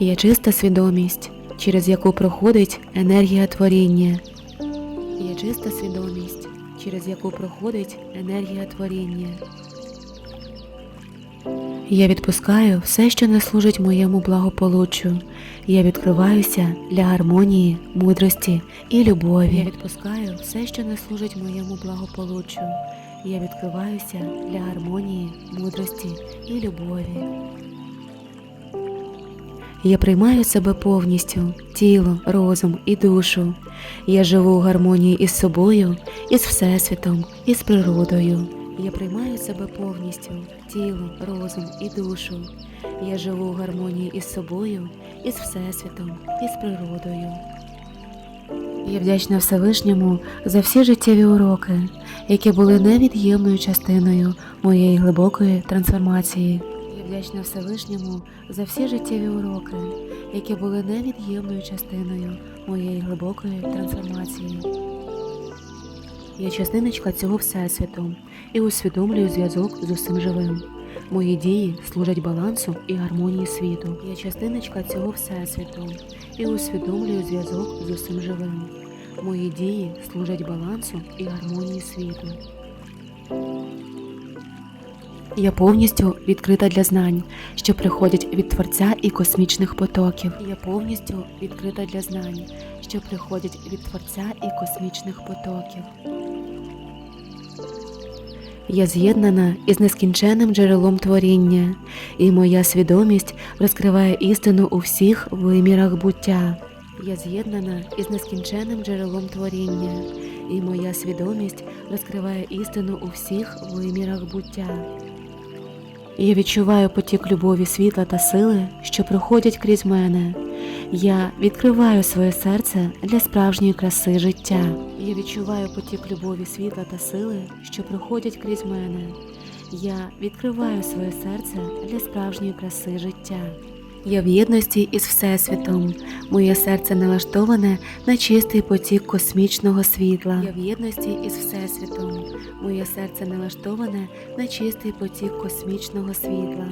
Є чиста свідомість, через яку проходить енергія творіння. Є чиста свідомість, через яку проходить енергія творіння. Я відпускаю все, що не служить моєму благополуччю. Я відкриваюся для гармонії, мудрості і любові. Я відпускаю все, що не служить моєму благополуччю. Я відкриваюся для гармонії, мудрості і любові. Я приймаю себе повністю, тіло, розум і душу. Я живу у гармонії із собою, із Всесвітом, із природою. Я приймаю себе повністю, тіло, розум і душу. Я живу у гармонії із собою, із Всесвітом, із природою. Я вдячна Всевишньому за всі життєві уроки, які були невід'ємною частиною моєї глибокої трансформації. Вдячна Всевишньому за всі життєві уроки, які були невід'ємною частиною моєї глибокої трансформації. Я частиночка цього всесвіту і усвідомлюю зв'язок з усім живим. Мої дії служать балансу і гармонії світу. Я частиночка цього всесвіту і усвідомлюю зв'язок з усім живим. Мої дії служать балансу і гармонії світу. Я повністю відкрита для знань, що приходять від Творця і космічних потоків. Я повністю відкрита для знань, що приходять від Творця і космічних потоків. Я з'єднана із нескінченним джерелом творіння, і моя свідомість розкриває істину у всіх вимірах буття. Я з'єднана із нескінченним джерелом творіння, і моя свідомість розкриває істину у всіх вимірах буття. Я відчуваю потік любові, світла та сили, що проходять крізь мене. Я відкриваю своє серце для справжньої краси життя. Я відчуваю потік любові, світла та сили, що проходять крізь мене. Я відкриваю своє серце для справжньої краси життя. Я в єдності із Всесвітом. Моє серце налаштоване на чистий потік космічного світла. Я в єдності із Всесвітом. Моє серце налаштоване на чистий потік космічного світла.